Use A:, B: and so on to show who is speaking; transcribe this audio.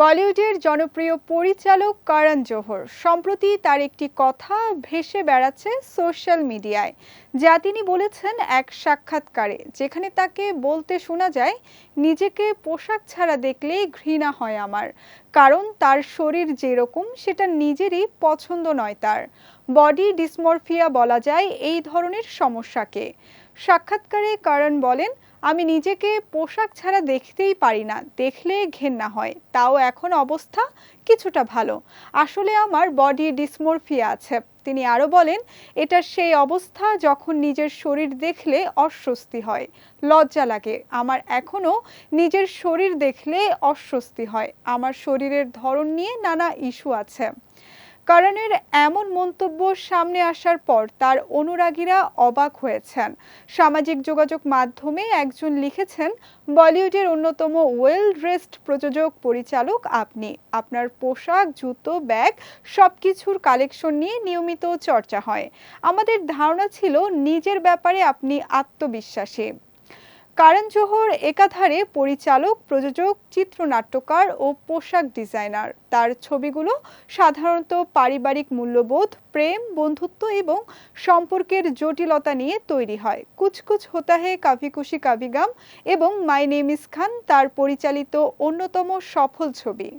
A: বলিউডের জনপ্রিয় পরিচালক করণ জোহর। সম্প্রতি তার একটি কথা ভেসে বেড়াচ্ছে সোশ্যাল মিডিয়ায়, যা তিনি বলেছেন এক সাক্ষাৎকারে, যেখানে তাকে বলতে শোনা যায়, নিজেকে পোশাক ছাড়া দেখলে ঘৃণা হয় আমার। কারণ তার শরীর যেরকম, সেটা নিজেরই পছন্দ নয় তার। বডি ডিসমরফিয়া বলা যায় এই ধরনের সমস্যাকে। সাক্ষাৎকারে করণ বলেন, আমি নিজেকে পোশাক ছাড়া দেখতেই পারি না, দেখলে ঘেন্না হয়। তাও এখন অবস্থা কিছুটা ভালো। আসলে আমার বডি ডিসমরফিয়া আছে। তিনি আরও বলেন, এটা সেই অবস্থা যখন নিজের শরীর দেখলে অস্বস্তি হয়, লজ্জা লাগে। আমার এখনও নিজের শরীর দেখলে অস্বস্তি হয়। আমার শরীরের ধরন নিয়ে নানা ইস্যু আছে। করণের এমন মন্তব্য সামনে আসার পর তার অনুরাগীরা অবাক হয়েছেন। সামাজিক যোগাযোগ মাধ্যমে একজন লিখেছেন, বলিউডের অন্যতম ওয়েল ড্রেসড প্রযোজক, পরিচালক আপনি। আপনার পোশাক, জুতো, ব্যাগ, সবকিছুর কালেকশন নিয়ে নিয়মিত চর্চা হয়। আমাদের ধারণা ছিল নিজের ব্যাপারে আপনি আত্মবিশ্বাসী। কারণ জোহর একাধারে পরিচালক, প্রযোজক, চিত্রনাট্যকার ও পোশাক ডিজাইনার। তার ছবিগুলো সাধারণত পারিবারিক মূল্যবোধ, প্রেম, বন্ধুত্ব এবং সম্পর্কের জটিলতা নিয়ে তৈরি হয়। কুচকুচ হোতা হে কাভি খুশি কাভি গাম এবং মাই নেমিস খান তার পরিচালিত অন্যতম সফল ছবি।